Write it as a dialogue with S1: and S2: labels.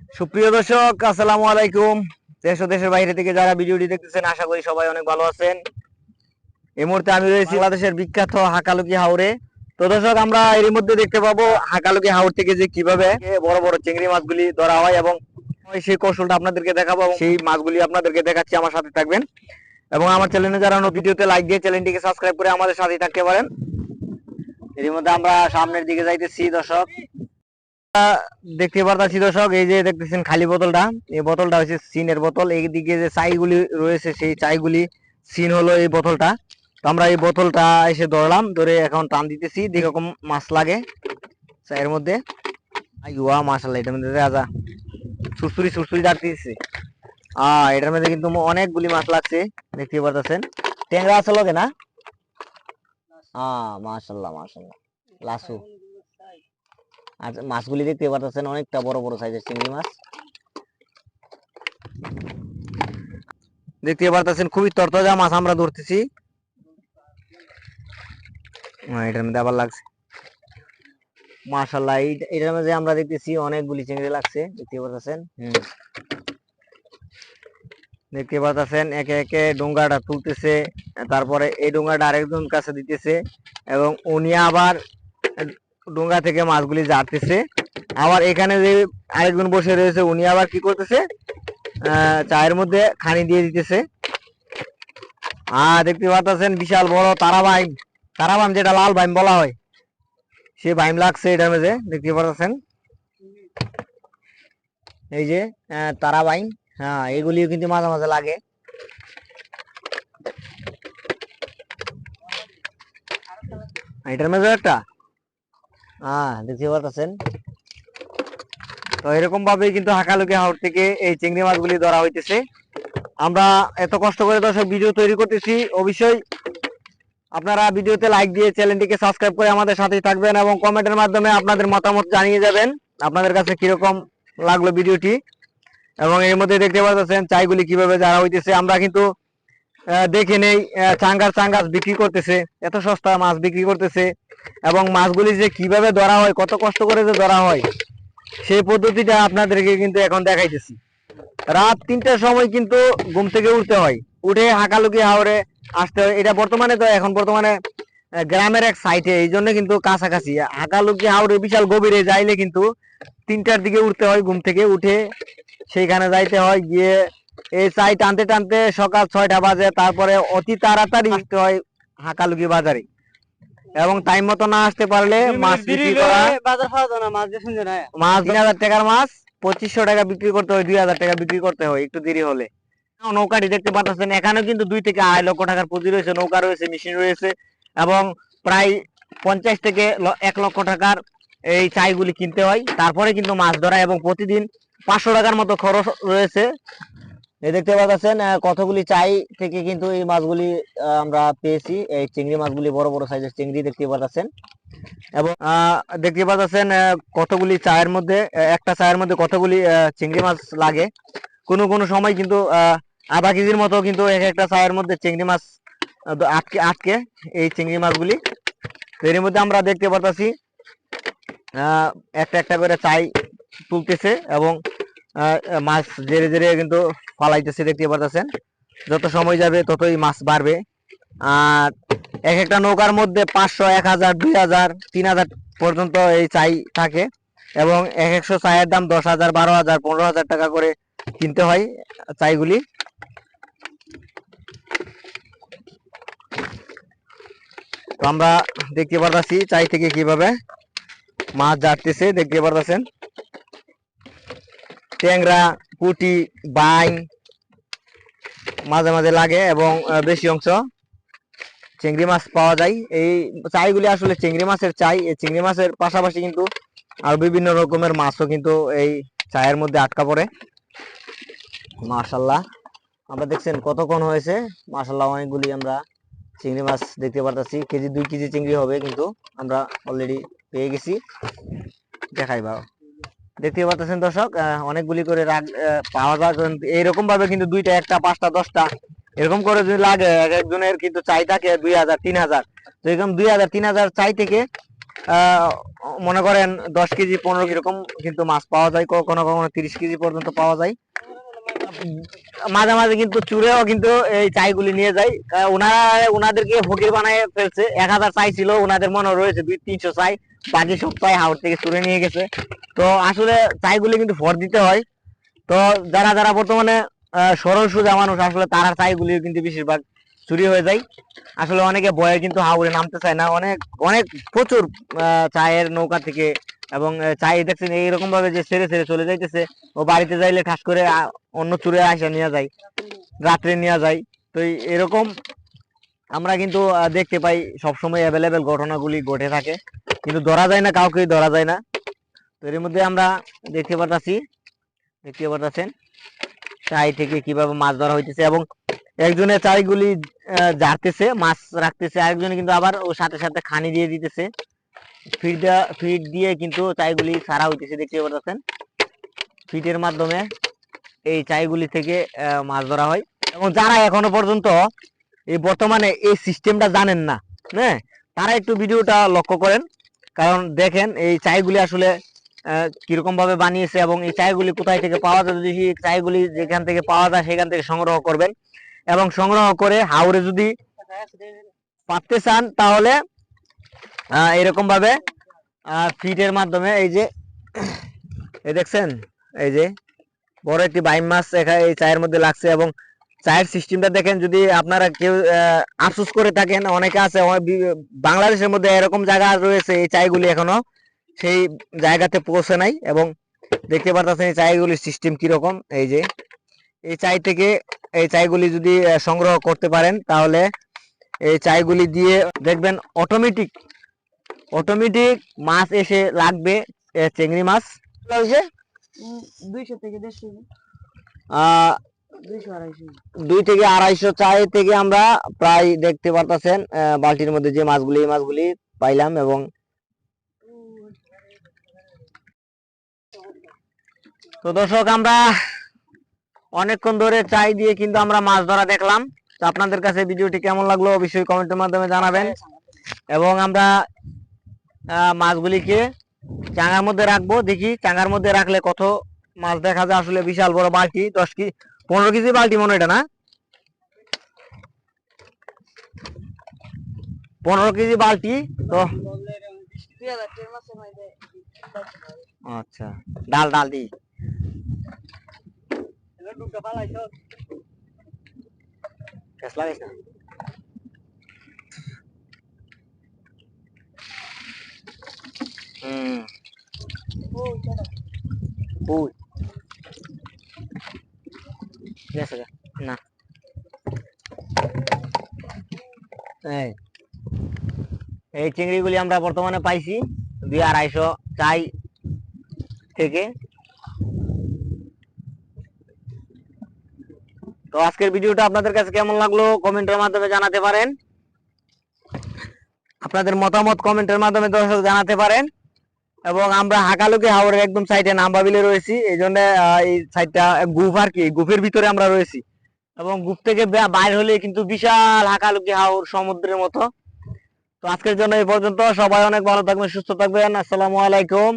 S1: সুপ্রিয় দর্শক, আসসালামু আলাইকুম। দেশ দেশের বাইরে থেকে যারা ভিডিওটি দেখতেছেন, আশা করি সবাই অনেক ভালো আছেন। এই মুহূর্তে আমি রয়েছি বাংলাদেশের বিখ্যাত হাকালুকি হাওরে। তো দর্শক, আমরা এর মধ্যে দেখতে পাবো হাকালুকি হাওর থেকে যে কীভাবে বড় বড় চিংড়ি মাছগুলি ধরা হয় এবং সেই কৌশলটা আপনাদেরকে দেখাবো সেই মাছগুলি আপনাদেরকে দেখাচ্ছি। আমার সাথে থাকবেন এবং আমার চ্যানেলে যারা ভিডিওতে লাইক দিয়ে চ্যানেলটিকে সাবস্ক্রাইব করে আমাদের সাথে থাকতে পারেন। এর মধ্যে আমরা সামনের দিকে যাইতেছি দর্শক। দেখতে পারতাছি দর্শক, এই যে দেখতেছেন খালি বোতলটা। এই বোতলটা হচ্ছে সিনের বোতল। এইদিকে যে চাইগুলি রয়েছে, সেই চাইগুলি সিন হলো এই বোতলটা। তো আমরা এই বোতলটা এসে ধরলাম, ধরে এখন টান দিতেছি মাছ লাগে। চায়ের মধ্যে। আইয়া মাশাল্লাহ এটার মধ্যে রাজা সুরসুরি ডাকতেছে আহ এটার মধ্যে কিন্তু অনেকগুলি মাছ লাগছে, দেখতে পারতেছেন। ট্যাংরা আছে লগে না? আহ মাশাল্লাহ মাশাল্লাহ লাসু। আর মাছগুলি দেখতে পাচ্ছেন অনেকটা বড় বড় সাইজের চিংড়ি মাছ। দেখতে পারতেছেন খুবই তরতাজা মাছ আমরা ধরতেছি। এটার মধ্যে আবার লাগছে। মাশাল্লাহ এটার মধ্যে আমরা দেখতেছি অনেকগুলি চিংড়ি লাগছে, দেখতে পাচ্ছেন হুম। দেখতে পাচ্ছেন একে একে ডোঙ্গাটা তুলতেছে, তারপরে এই ডোঙ্গাটা আরেকজন কাছে দিতেছে, এবং উনি আবার ডোঙ্গা থেকে মাছগুলি জারতেছে আবার এখানে যে আরেকজন বসে রয়েছে, উনি আবার কি করতেছে? চায়ের মধ্যে খানি দিয়ে দিতেছে। আর দেখতে পাচ্ছেন বিশাল বড় তারা বাইম তারা বাইম যেটা লাল বাইম বলা হয়। সে বাইম লাগছে এটার মধ্যে, দেখতে পাচ্ছেন এই যে তারা বাইম হ্যাঁ এগুলিও কিন্তু মাঝে মাঝে লাগে। এটার মধ্যে একটা? হ্যাঁ দেখতে পাচ্ছেন তো এরকম ভাবে কিন্তু হাকালুকি হাওর থেকে এই চিংড়ি মাছগুলি ধরা হইতেছে। আমরা এত কষ্ট করে দর্শক ভিডিও তৈরি করতেছি, অবশ্যই আপনারা ভিডিওতে লাইক দিয়ে চ্যানেলটিকে সাবস্ক্রাইব করে আমাদের সাথেই থাকবেন এবং কমেন্টের মাধ্যমে আপনাদের মতামত জানিয়ে যাবেন, আপনাদের কাছে কীরকম লাগল ভিডিওটি। এবং এর মধ্যে দেখতে পাচ্ছেন চাইগুলি কীভাবে যারা হইতেছে। আমরা কিন্তু দেখে নেই। চাঙ্গার চাঙ্গাস বিক্রি করতেছে। এত সস্তা মাছ বিক্রি করতেছে। এবং মাছগুলি যে কীভাবে ধরা হয়, কত কষ্ট করে যে ধরা হয়, সেই পদ্ধতিটা আপনাদেরকে কিন্তু এখন দেখাইতেছি। রাত তিনটার সময় কিন্তু ঘুম থেকে উঠতে হয়। উঠে হাঁকালুকি হাওড়ে আসতে হয়। এটা বর্তমানে তো, এখন বর্তমানে গ্রামের এক সাইটে। এই জন্য কিন্তু কাছাকাছি। হাঁকালুকি হাওড়ে বিশাল গভীরে যাইলে কিন্তু তিনটার দিকে উঠতে হয়, ঘুম থেকে উঠে সেইখানে যাইতে হয়। গিয়ে এই চাই টানতে টানতে সকাল ছয়টা বাজে তারপরে অতি তাড়াতাড়ি আসতে হয় হাঁকালুকি বাজারে। এবং টাইম মতো না আসতে পারলে মাছ বিক্রি করা
S2: বাজার পাওয়া না? মাছ
S1: তিন হাজার টাকার মাছ পঁচিশশো টাকা বিক্রি করতে হয় দুই হাজার টাকা বিক্রি করতে হয় একটু দেরি হলে। নৌকাটি দেখতে পাচ্ছেন এখানেও কিন্তু দুই থেকে আড়াই লক্ষ টাকার পুঁজি রয়েছে নৌকা রয়েছে মেশিন রয়েছে এবং প্রায় পঞ্চাশ থেকে এক লক্ষ টাকার এই চাইগুলি কিনতে হয়। তারপরে কিন্তু মাছ ধরা এবং প্রতিদিন পাঁচশো টাকার মতো খরচ রয়েছে। দেখতে পাচ্ছেন কতগুলি চাই থেকে কিন্তু এই মাছগুলি আমরা পেয়েছি। এই চিংড়ি মাছগুলি বড় বড় সাইজের চিংড়ি দেখতে পাচ্ছেন। এবং দেখতে পাচ্ছেন কতগুলি চায়ের মধ্যে একটা চায়ের মধ্যে কতগুলি চিংড়ি মাছ লাগে। কোনো কোনো সময় কিন্তু আধা কেজির মতো কিন্তু এক একটা চায়ের মধ্যে চিংড়ি মাছ আটকে আটকে এই চিংড়ি মাছগুলি। এর মধ্যে আমরা দেখতে পাচ্ছি একটা একটা করে চাই তুলতেছে এবং মাছ ধীরে ধীরে কিন্তু ফালাইতেছে দেখতে পাচ্ছেন যত সময় যাবে, ততই মাছ বাড়বে। আর এক একটা নৌকার মধ্যে পাঁচশো, এক হাজার, দুই হাজার, তিন হাজার পর্যন্ত এই চাই থাকে এবং এক একশো চায়ের দাম দশ হাজার, বারো হাজার, পনেরো হাজার টাকা করে কিনতে হয় চাইগুলি। তো আমরা দেখতে পারতাছি চাই থেকে কীভাবে মাছ জারতেছে দেখতে পারতাছেন। ট্যাংরা, পুটি বাইং মাঝে মাঝে লাগে এবং বেশি অংশ চিংড়ি মাছ পাওয়া যায়। এই চাইগুলি আসলে চিংড়ি মাছের চাই। এই চিংড়ি মাছের পাশাপাশি কিন্তু আর বিভিন্ন রকমের মাছও কিন্তু এই চায়ের মধ্যে আটকা পড়ে। মাশাল্লাহ আমরা দেখছেন কতক্ষণ হয়েছে? মাশাল্লাহ অনেকগুলি আমরা চিংড়ি মাছ দেখতে পারতাছি। কেজি, দুই কেজি চিংড়ি হবে কিন্তু আমরা অলরেডি পেয়ে গেছি। দেখাই বা দেখতে পাচ্ছেন দর্শক অনেকগুলি করে রাগ পাওয়া যায়। এইরকম ভাবে কিন্তু দুইটা, একটা, পাঁচটা, দশটা, এরকম করে যদি লাগে, এক একজনের কিন্তু চাই থাকে দুই হাজার, তিন হাজার। তো এরকম দুই হাজার, তিন হাজার চাই থেকে মনে করেন দশ কেজি, পনেরো কীরকম কিন্তু মাছ পাওয়া যায়, কখনো কখনো তিরিশ কেজি পর্যন্ত পাওয়া যায়। মাঝে মাঝে কিন্তু চুরেও কিন্তু এই চাইগুলি নিয়ে যায়। ওনারা, ওনাদেরকে ফকির বানায় ফেলছে। এক হাজার চাই ছিল, ওনাদের মনে রয়েছে দুই, তিনশো চাই। বাকি সব চাই হাওড় থেকে চুরে নিয়ে গেছে। তো আসলে চাইগুলি কিন্তু ভর দিতে হয়। তো যারা যারা বর্তমানে সরল সোজা মানুষ, আসলে তারা চাইগুলি কিন্তু বেশিরভাগ চুরি হয়ে যায়। আসলে অনেকে বয়ে কিন্তু হাওড়ে নামতে চায় না। অনেক অনেক প্রচুর চায়ের নৌকা থেকে এবং চাই দেখছেন এইরকম ভাবে যে ছেড়ে ছেড়ে চলে যাইতেছে। ও বাড়িতে যাইলে ঠাস করে অন্য চুরে আসা নিয়ে যায়, রাত্রে নিয়ে যায়। তো এরকম আমরা কিন্তু দেখতে পাই সবসময় অ্যাভেলেবেল ঘটনাগুলি ঘটে থাকে। কিন্তু ধরা যায় না, কাউকেই ধরা যায় না। তো এর মধ্যে আমরা দেখতে পারতাছি, দেখতে পারতাছেন চাই থেকে কীভাবে মাছ ধরা হইতেছে এবং একজনে চাইগুলি ঝাড়তেছে, মাছ রাখতেছে, আরেকজনে কিন্তু আবার ওর সাথে সাথে খানি দিয়ে দিতেছে। ফিড দেওয়া ফিড দিয়ে কিন্তু চাইগুলি ছাড়া হইতেছে, দেখতে পারতেছেন? ফিটের মাধ্যমে এই চাইগুলি থেকে মাছ ধরা হয়। এবং যারা এখনও পর্যন্ত এই বর্তমানে এই সিস্টেমটা জানেন না হ্যাঁ? তারা একটু ভিডিওটা লক্ষ্য করেন। কারণ দেখেন এই চাইগুলি আসলে আহ, কীরকম ভাবে বানিয়েছে এবং এই চাইগুলি কোথায় থেকে পাওয়া যায় যদি এই চাইগুলি যেখান থেকে পাওয়া যায় সেখান থেকে সংগ্রহ করবেন। এবং সংগ্রহ করে হাওড়ে যদি পাততে চান তাহলে আহ, এরকম ভাবে ফিটের মাধ্যমে এই যে এই দেখছেন? এই যে বড় একটি বাইম মাছ এখানে এই চায়ের মধ্যে লাগছে এবং চায়ের সিস্টেমটা দেখেন যদি আপনারা কেউ আহ, আফসোস করে থাকেন অনেকে আছে বাংলাদেশের মধ্যে এরকম জায়গা রয়েছে এই চায়গুলি এখনও। সেই জায়গাতে পৌঁছে নাই এবং দেখতে পারতেছেন এই চায়গুলির সিস্টেম কীরকম। এই যে এই চাই থেকে এই চাইগুলি যদি সংগ্রহ করতে পারেন তাহলে এই চাইগুলি দিয়ে দেখবেন অটোমেটিক অটোমেটিক মাছ এসে লাগবে চিংড়ি মাছ।
S2: দুইশো থেকে দেড়শো।
S1: দুই থেকে আড়াইশো চাই থেকে আমরা প্রায় দেখতে পারতেছেন বালতির মধ্যে যে মাছগুলি, এই মাছগুলি পাইলাম এবং তো দর্শক, আমরা অনেকক্ষণ ধরে চাই দিয়ে কিন্তু আমরা মাছ ধরা দেখলাম। তো আপনাদের কাছে ভিডিওটি কেমন লাগল অবশ্যই কমেন্টের মাধ্যমে জানাবেন এবং আমরা মাছগুলিকে চাঙার মধ্যে রাখব। দেখি চাঙার মধ্যে রাখলে কত মাছ দেখা যায়। আসলে বিশাল বড় বালতি, দশ কেজি পনেরো কেজি বালতি মনে এটা না? পনেরো কেজি বালতি তো। আচ্ছা ডাল ডাল দি। হুম। না। এই এই চিংড়িগুলি আমরা বর্তমানে পাইছি দুই আড়াইশো চাই থেকে। তো আজকের ভিডিওটা আপনাদের কাছে কেমন লাগল কমেন্টের মাধ্যমে জানাতে পারেন। আপনাদের মতামত কমেন্টের মাধ্যমে দর্শক জানাতে পারেন। এবং আমরা হাকালুকি হাওড়ের একদম সাইডে নাম্বাবিলে রয়েছি। এই জন্য এই সাইডটা গুফ আর কি, গুফের ভিতরে আমরা রয়েছি। এবং গুফ থেকে বাইর হলে কিন্তু বিশাল হাকালুকি হাওড় সমুদ্রের মতো। তো আজকের জন্য এই পর্যন্ত। সবাই অনেক ভালো থাকবেন, সুস্থ থাকবেন। আসসালামু আলাইকুম।